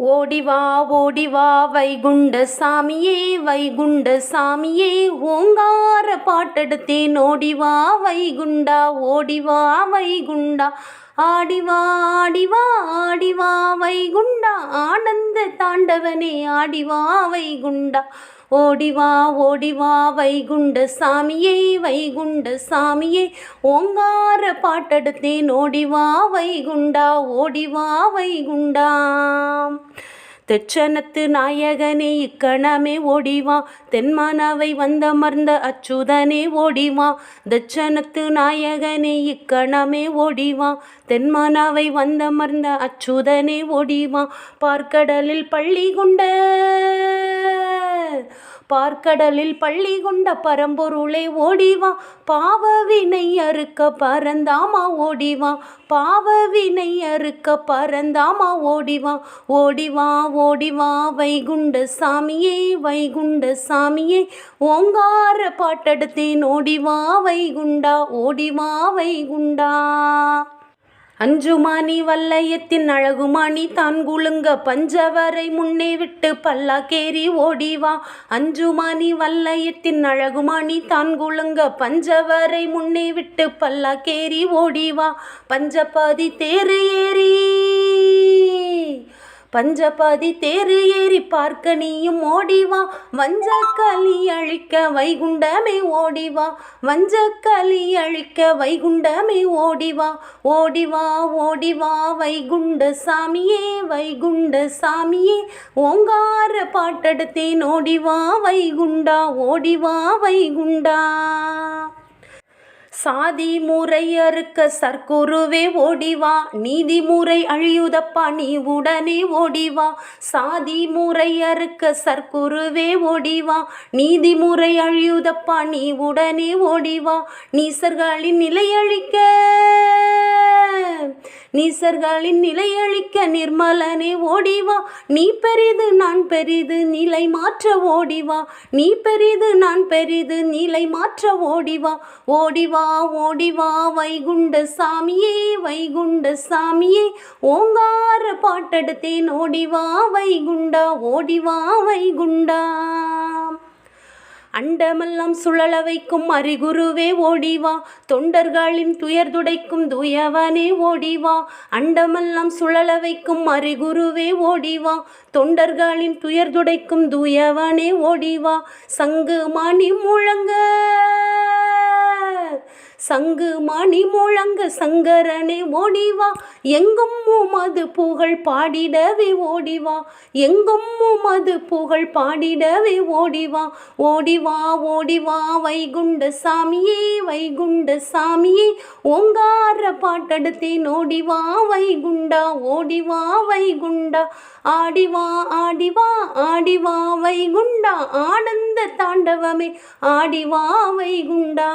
ஓடிவா ஓடிவா வைகுண்ட சாமியே வைகுண்ட சாமியே ஓங்கா பாட்டெடுத்தேன் ஓடிவா வைகுண்டா ஓடிவா வைகுண்டா ஆடிவா ஆடிவா ஆடிவா வைகுண்டா ஆனந்த தாண்டவனே ஆடிவா வைகுண்டா ஓடிவா ஓடிவா வைகுண்ட சாமியே வைகுண்ட சாமியே ஓங்கார பாட்டெடுத்தேன் ஓடிவா வைகுண்டா ஓடிவா வைகுண்டா. தெச்சனத்து நாயகனே இக்கணமே ஓடிவா. தென்மனவை வந்தமர்ந்த அச்சுதனே ஓடிவா. தட்சணத்து நாயகனே இக்கணமே ஓடிவா. தென்மனவை வந்தமர்ந்த அச்சுதனே ஓடிவா. பார்க்கடலில் பள்ளி கொண்ட பார்க்கடலில் பள்ளி கொண்ட பரம்பொருளை ஓடிவா பாவவினை அறுக்க பரந்தாமா ஓடிவா பாவவினை அறுக்க பரந்தாமா ஓடிவா ஓடிவா ஓடிவா வைகுண்ட சாமியே வைகுண்ட சாமியே ஓங்கார பாட்டெடுத்தேன் ஓடிவா வைகுண்டா ஓடிவா வைகுண்டா. அஞ்சுமானி வல்லையத்தின் அழகுமானி தான் குலுங்க பஞ்சவரை முன்னே விட்டு பல்லாக்கேறி ஓடிவா அஞ்சுமானி வல்லையத்தின் அழகுமானி தான் குலுங்க பஞ்சவரை முன்னே விட்டு பல்லாக்கேறி ஓடிவா பஞ்சபாதி தேரு ஏறி பஞ்சபாதி தேரு ஏறி பார்க்க நீயும் ஓடிவா. வஞ்சக்கலி அழிக்க வைகுண்டமே ஓடிவா. வஞ்சக்கலி அழிக்க வைகுண்டமே ஓடிவா. ஓடிவா ஓடிவா வைகுண்ட சாமியே வைகுண்ட சாமியே. ஓங்கார பாட்டெடுத்தேன் ஓடிவா வைகுண்டா ஓடிவா வைகுண்டா. சாதி முறை அறுக்க சர்க்குருவே ஓடிவா. நீதி முறை அழியுதப்பா நீ உடனே ஓடிவா. சாதி முறை அறுக்க சர்க்குருவே ஓடிவா. நீதி முறை அழியுதப்பா நீ உடனே ஓடிவா. நீசர்களின் நிலையழிக்க நீசர்களின் நிலையழிக்க நிர்மலனே ஓடிவா நீ பெரிது நான் பெரிது நிலை மாற்ற ஓடிவா நீ பெரிது நான் பெரிது நிலை மாற்ற ஓடிவா ஓடிவா ஓடிவா வைகுண்ட சாமியே வைகுண்ட சாமியே. ஓங்கார பாட்டெடுத்தேன் ஓடிவா வைகுண்டா ஓடிவா வைகுண்டா. அண்டமெல்லாம் சுழல வைக்கும் அறிகுருவே ஓடிவா. தொண்டர்களின் துயர் துடைக்கும் துயவனே ஓடிவா. அண்டமெல்லாம் சுழல வைக்கும் அறிகுருவே ஓடிவா. தொண்டர்களின் துயர் துடைக்கும் துயவனே ஓடிவா. சங்கு மணி முழங்க. சங்கு மணி முழங்க சங்கரனே ஓடிவா. எங்கும் உமது புகழ் பாடிடவே ஓடிவா. எங்கும் உமது புகழ் பாடிடவே ஓடிவா. ஓடிவா ஓடிவா வைகுண்ட சாமியே வைகுண்ட சாமியே ஓங்கார பாட்டெடுத்தேன் ஓடிவா வைகுண்டா ஓடிவா வைகுண்டா. ஆடிவா ஆடிவா ஆடிவா வைகுண்டா. ஆனந்த தாண்டவமே ஆடிவா வைகுண்டா.